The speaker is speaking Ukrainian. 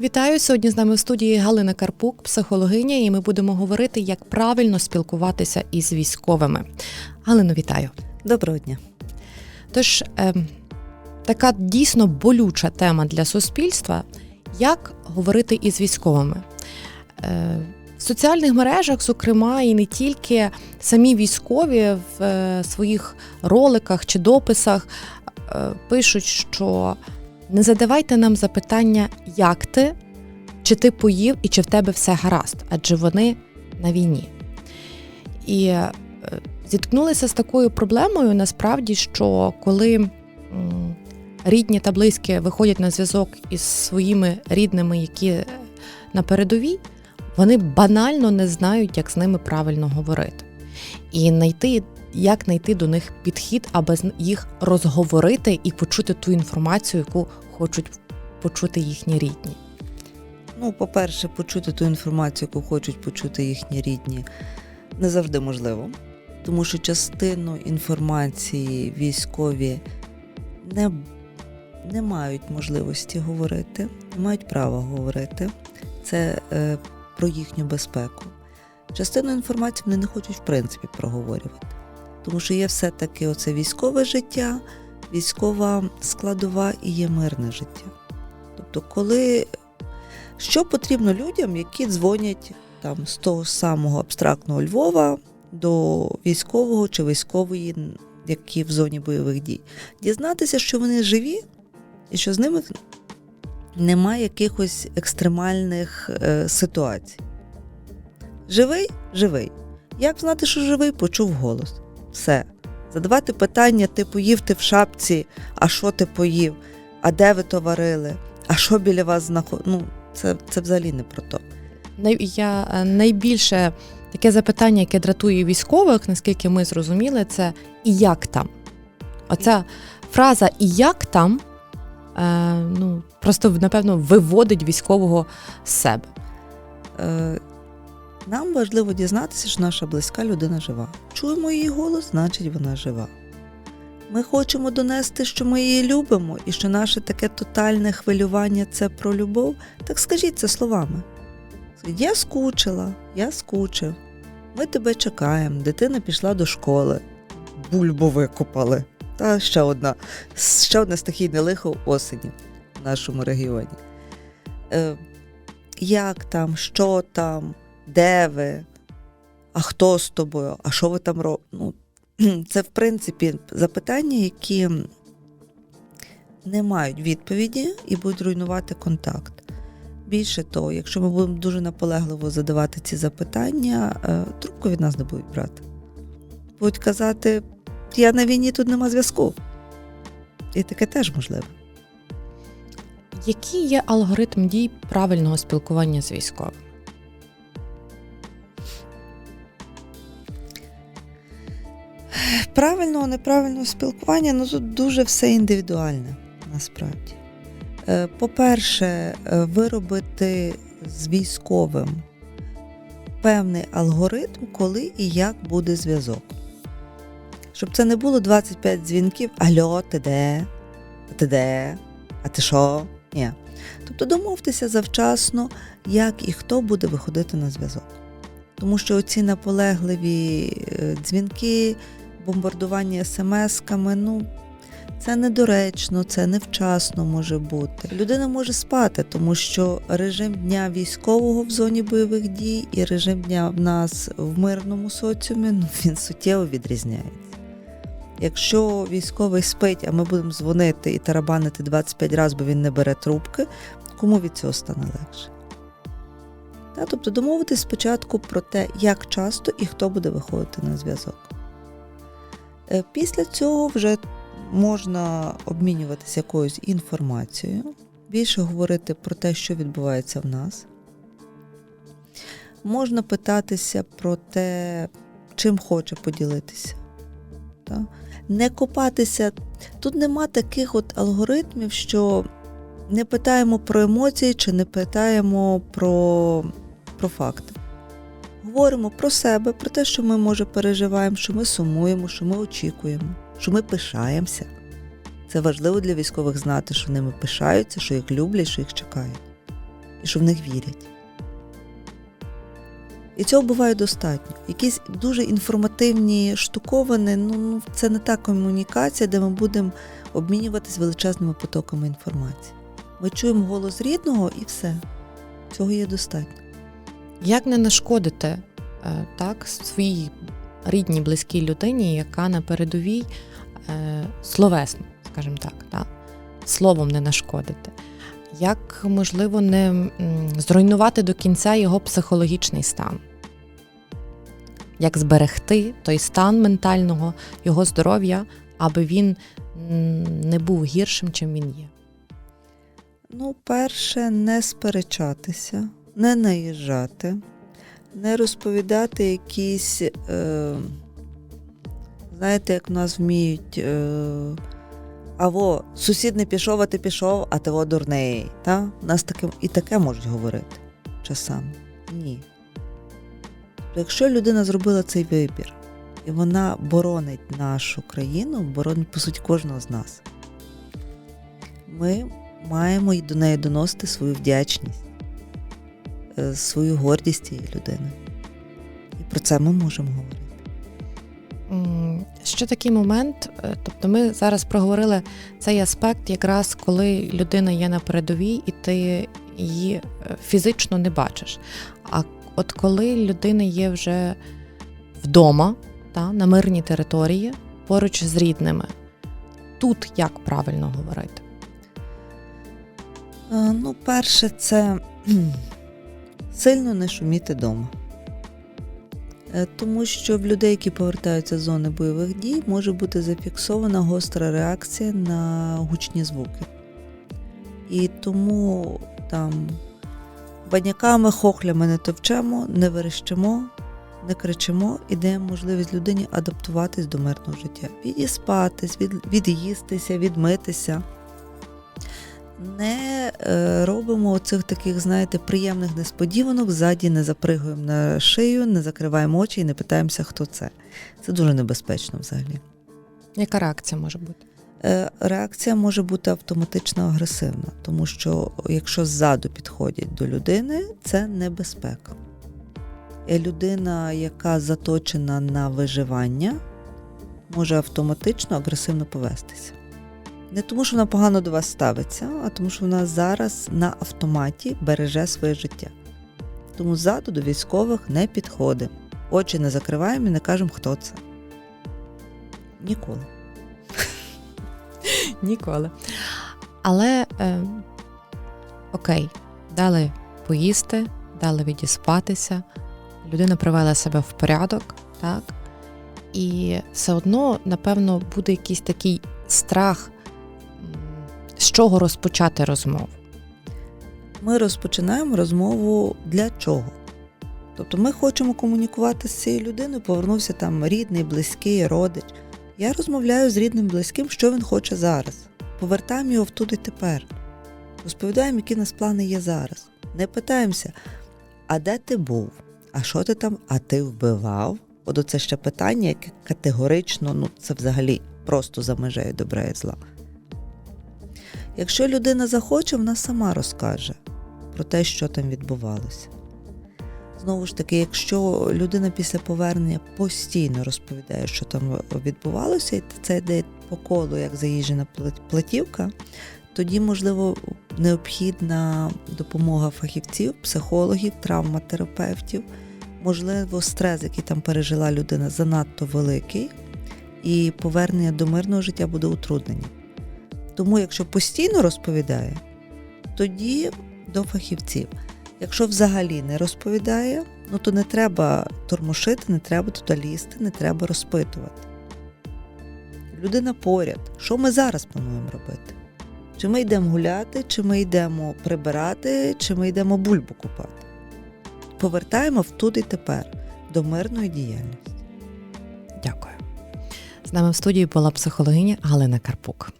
Вітаю сьогодні. З нами в студії Галина Карпук, психологиня, і ми будемо говорити, як правильно спілкуватися із військовими. Галино, вітаю. Доброго дня. Тож ем, така дійсно болюча тема для суспільства, як говорити із військовими. Е, в соціальних мережах, зокрема, і не тільки самі військові в е, своїх роликах чи дописах е, пишуть, що не задавайте нам запитання, як ти, чи ти поїв і чи в тебе все гаразд, адже вони на війні. І е, зіткнулися з такою проблемою, насправді, що коли рідні та близькі виходять на зв'язок із своїми рідними, які на передовій, вони банально не знають, як з ними правильно говорити. І знайти, як знайти до них підхід, аби їх розговорити і почути ту інформацію, яку хочуть почути їхні рідні. Ну, по-перше, почути ту інформацію, яку хочуть почути їхні рідні, не завжди можливо, тому що частину інформації військові не, не мають можливості говорити, не мають права говорити. Це е, про їхню безпеку. Частину інформації вони не хочуть, в принципі, проговорювати. Тому що є все-таки оце військове життя, військова складова і є мирне життя. Тобто, коли що потрібно людям, які дзвонять там з того самого абстрактного Львова до військового чи військової, які в зоні бойових дій, дізнатися, що вони живі і що з ними немає якихось екстремальних е, ситуацій. Живий живий. Як знати, що живий, почув голос. Все. Задавати питання, ти поїв ти в шапці, а що ти поїв, а де ви то варили, а що біля вас знаходиться. Ну, це, це взагалі не про то. Я е, найбільше таке запитання, яке дратує військових, наскільки ми зрозуміли, це і як там. Оця фраза і як там е, ну, просто напевно виводить військового з себе. Е, нам важливо дізнатися, що наша близька людина жива. Чуємо її голос, значить вона жива. Ми хочемо донести, що ми її любимо, і що наше таке тотальне хвилювання це про любов. Так скажіть це словами. Я скучила, я скучив. Ми тебе чекаємо, дитина пішла до школи, бульбу викопали. Та ще одна, ще одне стихійне лихо осені в нашому регіоні. Е, як там, що там, де ви, а хто з тобою, а що ви там робите? Ну, це, в принципі, запитання, які не мають відповіді і будуть руйнувати контакт. Більше того, якщо ми будемо дуже наполегливо задавати ці запитання, е, трубку від нас не будуть брати. Будуть казати, я на війні тут нема зв'язку. І таке теж можливо. Який є алгоритм дій правильного спілкування з військовим? Правильного, неправильного спілкування, ну тут дуже все індивідуальне насправді. Е, По-перше, е, виробити з військовим певний алгоритм, коли і як буде зв'язок. Щоб це не було 25 дзвінків, альо, ти де? Ти де? А ти що? Ні. Тобто домовтеся завчасно, як і хто буде виходити на зв'язок. Тому що оці наполегливі е, дзвінки, бомбардування смс-ками, ну це недоречно, це невчасно може бути. Людина може спати, тому що режим дня військового в зоні бойових дій і режим дня в нас в мирному соціумі ну, він суттєво відрізняється. Якщо військовий спить, а ми будемо дзвонити і тарабанити 25 разів, бо він не бере трубки, кому від цього стане легше? Та, тобто домовитись спочатку про те, як часто і хто буде виходити на зв'язок. Е, Після цього вже можна обмінюватися якоюсь інформацією, більше говорити про те, що відбувається в нас. Можна питатися про те, чим хоче поділитися. Не копатися. Тут нема таких от алгоритмів, що не питаємо про емоції чи не питаємо про, про факти. Говоримо про себе, про те, що ми, може, переживаємо, що ми сумуємо, що ми очікуємо, що ми пишаємося. Це важливо для військових знати, що ними пишаються, що їх люблять, що їх чекають. і що в них вірять. І цього буває достатньо. Якісь дуже інформативні штуковини, ну, ну це не та комунікація, де ми будемо обмінюватись величезними потоками інформації. Ми чуємо голос рідного і все. Цього є достатньо. Як не нашкодити е, так, своїй рідній, близькій людині, яка на передовій е, словесно, скажімо так, так, словом не нашкодити? Як можливо не зруйнувати до кінця його психологічний стан? Як зберегти той стан ментального, його здоров'я, аби він не був гіршим, чим він є? Ну, перше, не сперечатися, не наїжджати, не розповідати якісь, е, знаєте, як в нас вміють. Е, Аво, сусід не пішов, а ти пішов, а ти дурний. Та? Нас таке, і таке можуть говорити часами. Ні. Якщо людина зробила цей вибір, і вона боронить нашу країну, боронить, по суті, кожного з нас, ми маємо до неї доносити свою вдячність, свою гордість цієї людини. І про це ми можемо говорити. Ще такий момент, е, тобто ми зараз проговорили цей аспект, якраз коли людина є на передовій, і ти її е, фізично не бачиш. А от коли людина є вже вдома, та, на мирній території, поруч з рідними, тут як правильно говорити? Е, Ну, перше, це сильно не шуміти вдома. Тому що в людей, які повертаються з зони бойових дій, може бути зафіксована гостра реакція на гучні звуки. І тому там баняками, хохлями не товчемо, не верещимо, не кричимо і даємо можливість людині адаптуватись до мирного життя. Відіспатись, від, від'їстися, відмитися. Не е, робимо оцих таких, знаєте, приємних несподіванок, ззаді не запригуємо на шию, не закриваємо очі і не питаємося, хто це. Це дуже небезпечно взагалі. Яка реакція може бути? Е, реакція може бути автоматично агресивна, тому що якщо ззаду підходять до людини, це небезпека. І людина, яка заточена на виживання, може автоматично агресивно повестися. Не тому, що вона погано до вас ставиться, а тому, що вона зараз на автоматі береже своє життя. Тому ззаду до військових не підходимо. Очі не закриваємо і не кажемо, хто це. Ніколи. Ніколи. Але е, окей, дали поїсти, дали відіспатися, людина привела себе в порядок, так? І все одно, напевно, буде якийсь такий страх, з чого розпочати розмову. Ми розпочинаємо розмову для чого? Тобто ми хочемо комунікувати з цією людиною, повернувся там рідний, близький, родич. Я розмовляю з рідним близьким, що він хоче зараз. Повертаємо його в тут тепер. Розповідаємо, які нас плани є зараз. Не питаємося, а де ти був? А що ти там? А ти вбивав? От оце ще питання, яке категорично, ну це взагалі просто за межею добра і зла. Якщо людина захоче, вона сама розкаже про те, що там відбувалося. Знову ж таки, якщо людина після повернення постійно розповідає, що там відбувалося, і це йде по колу, як заїжджена платівка, тоді, можливо, необхідна допомога фахівців, психологів, травматерапевтів. Можливо, стрес, який там пережила людина, занадто великий, і повернення до мирного життя буде утрудненням. Тому, якщо постійно розповідає, тоді до фахівців. Якщо взагалі не розповідає, ну то не треба тормошити, не треба туди лізти, не треба розпитувати. Людина поряд. Що ми зараз плануємо робити? Чи ми йдемо гуляти, чи ми йдемо прибирати, чи ми йдемо бульбу купати? Повертаємо в тут і тепер до мирної діяльності. Дякую. З нами в студії була психологиня Галина Карпук.